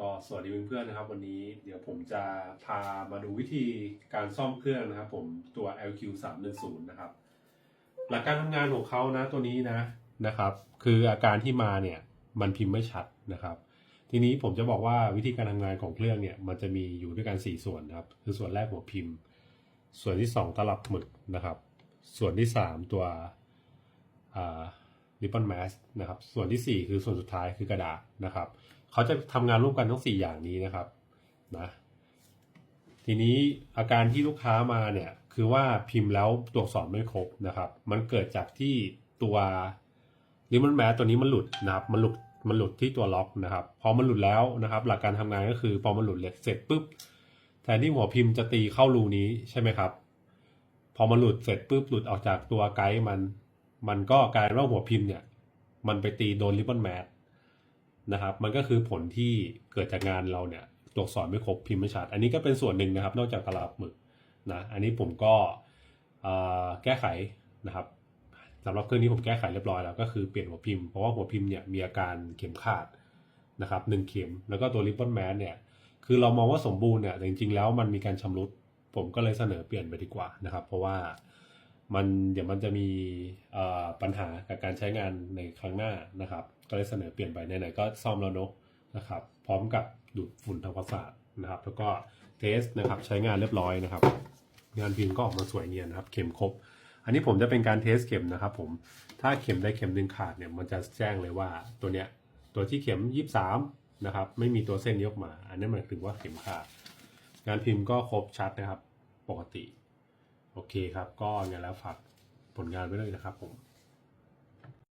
ก็สวัสดีเพื่อนๆนะครับ วันนี้เดี๋ยวผมจะพามาดูวิธีการซ่อมเครื่องนะครับผมตัว LQ 3 1 0นะครับ หลักการทำงานของเขานะตัวนี้นะนะครับ คืออาการที่มาเนี่ยมันพิมพ์ไม่ชัดนะครับ ทีนี้ผมจะบอกว่าวิธีการทำงานของเครื่องเนี่ยมันจะมีอยู่ด้วยกัน 4 ส่วนนะครับ คือส่วนแรกหัวพิมพ์ ส่วนที่ 2 ตลับหมึกนะครับ ส่วนที่ 3 ตัวริบบอนแมสนะครับ ส่วนทีสี่4 คือส่วนสุดท้ายคือกระดาษนะครับ เขาจะทำงานร่วมกันทั้ง4อย่างนี้นะครับนะทีนี้อาการที่ลูกค้ามาเนี่ยคือว่าพิมพ์แล้วตัวอักษรไม่ครบนะครับ มันเกิดจากที่ตัวริบอนแมสตัวนี้มันหลุดนะครับ มันหลุดมันหลุดที่ตัวล็อกนะครับ พอมันหลุดแล้วนะครับ หลักการทำงานก็คือพอมันหลุดเสร็จปุ๊บแทนที่หัวพิมพ์จะตีเข้ารูนี้ใช่ไหมครับ พอมันหลุดเสร็จปุ๊บหลุดออกจากตัวไกด์มัน มันก็กลายเป็นว่าหัวพิมพ์เนี่ย มันไปตีโดนริบบอนแมส นะครับ มันก็คือผลที่เกิดจากงานเราเนี่ยตัวอักษรไม่ครบพิมพ์ไม่ชัด อันนี้ก็เป็นส่วนหนึ่งนะครับ นอกจากตลับหมึกนะ อันนี้ผมก็แก้ไขนะครับสำหรับเครื่องนี้ผมแก้ไขเรียบร้อยแล้วก็คือเปลี่ยนหัวพิมพ์เพราะว่าหัวพิมพ์เนี่ยมีอาการเข็มขาดนะครับหนึ่งเข็มแล้วก็ตัวริบบอนแมสเนี่ยคือเรามองว่าสมบูรณ์เนี่ยแต่จริงๆแล้วมันมีการชำรุดผมก็เลยเสนอเปลี่ยนไปดีกว่านะครับ เพราะว่า มันเดี๋ยวมันจะมีปัญหากับการใช้งานในครั้งหน้านะครับ ก็เลยเสนอเปลี่ยนไปไหนๆก็ซ่อมแล้วเนอะนะครับ พร้อมกับดูดฝุ่นทางประสาทนะครับ แล้วก็เทสนะครับใช้งานเรียบร้อยนะครับ งานพิมพ์ก็ออกมาสวยเนียนนะครับเข็มครบ อันนี้ผมจะเป็นการเทสเข็มนะครับ ผมถ้าเข็มได้เข็มหนึ่งขาดเนี่ยมันจะแจ้งเลยว่าตัวเนี้ยตัวที่เข็มยี่สามนะครับไม่มีตัวเส้นยกมา อันนี้หมายถึงว่าเข็มขาดงานพิมพ์ก็ครบชัดนะครับ ปกติ โอเคครับ ก็งั้นแล้วฝากผลงานไว้เลยนะครับผม